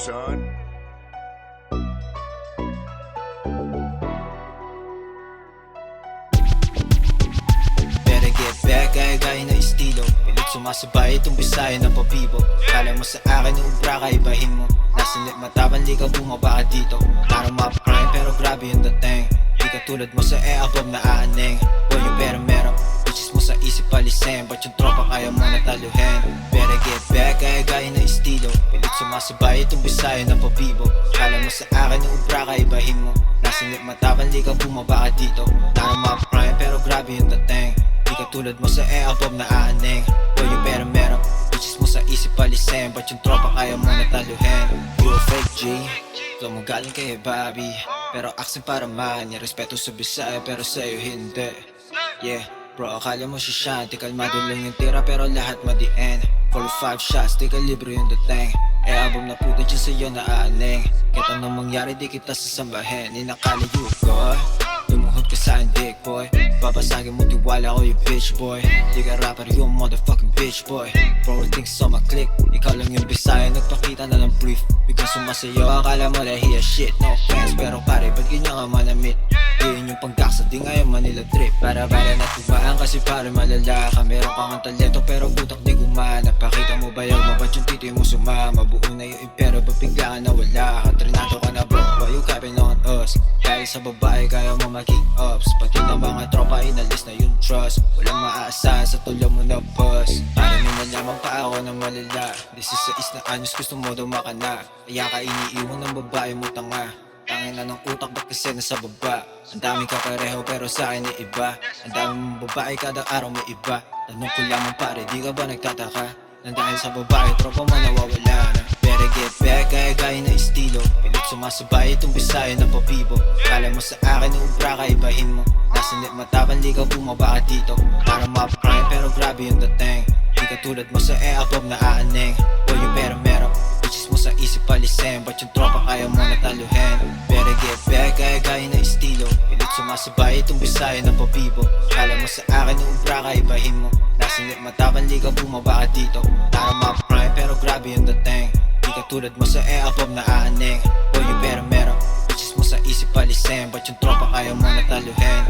son. Better get Back, ay gaya na estilo. Pilit sumasabay itong bisaya ng pabibo. Kala mo sa akin yung ubra kaibahin mo. Nasanlit mataban ligaw bumaba ka dito. Para ma-prime pero grabe yung dating. Di ka tulad mo sa e-above na aaning Boy yung pera meron Bitches mo sa isip alisin But yung Pilit sumasabay itong bisaya ng pabibo. Kala mo sa akin yung ubra kaibahin mo. Nasa lit matabang ligaw bumaba ka dito. Para map-crime pero grabe yung dating. Di ka tulad mo sa e above na aaning. Boy yung pera meron. Bitches mo sa isip palisin. Ba't yung tropa kaya mo nataluhin You a fake G. Ikaw mo galing kay Bobby. Pero accent para man Respeto sa Bisaya pero sa'yo hindi. Yeah Bro, akala mo si Shanti Kalmado lang yung tira pero lahat madiin 45 shots, di ka libre yung dating. Eh abom na puto dyan sa'yo na aaning Kahit anong mangyari di kita sasambahin. Inakalayo ko Lumuhod ka sa dick boy. Babasagin mo tiwala ko yung bitch boy. Di ka rapper yung motherfucking bitch boy. Bro, thinks on my click. Ikaw lang yung bisaya. Nagpakita na ng brief. Biglang sumasayo. Akala mo lahiya shit No offense. Pero pare ba't ganyan ka manamit? Yun yung panggaksa Di ngayon Manila trip. Para para na tumaan Kasi pare malala ka. Meron kang ang talento Pero butak di gumana. Pakita mo bayag mo Ba't yung titi mo? Sumama Buo na yung impero Ba't bigla ka. nawala sa babae Kaya mo maging ups ng mga tropa Inalis na yung trust. Walang maaasahan Sa tulong mo na boss. Para may nalaman pa ako ng malala. This is sa is na anyos Gusto mo daw makana. Kaya ka iniiwan ng babae mo tanga. Tangin na ng utak ba't kasi nasa baba? Ang dami ka pareho pero sa akin ay iba. Ang dami mong babae kada araw may iba. Tanong ko lamang pare di ka ba nagtataka? Nang dahil sa babae tropa mo nawawala na. Better get back gaya na estilo. Pilit sumasabay itong bisaya ng pabibo. Kala mo sa akin yung ubra kaibahin mo. Nasa lit matabang ligaw bumaba ka dito. Para map-crime pero grabe yung dating. Di ka tulad mo sa e above na aaning. Boy yung pera meron. Bitches mo sa isip palisin. Ba't yung tropa kaya mo nataluhin Better get back gaya gaya na estilo. Pilit sumasabay itong bisaya ng pabibo. Kala mo sa akin yung ubra kaibahin mo. Nasa lit matabang ligaw bumaba ka dito. Para map-crime pero grabe yung dating. Di ka tulad mo sa e above na aaning Boy yung pera meron Bitches mo sa isip palisin Ba't yung tropa kaya mo nataluhin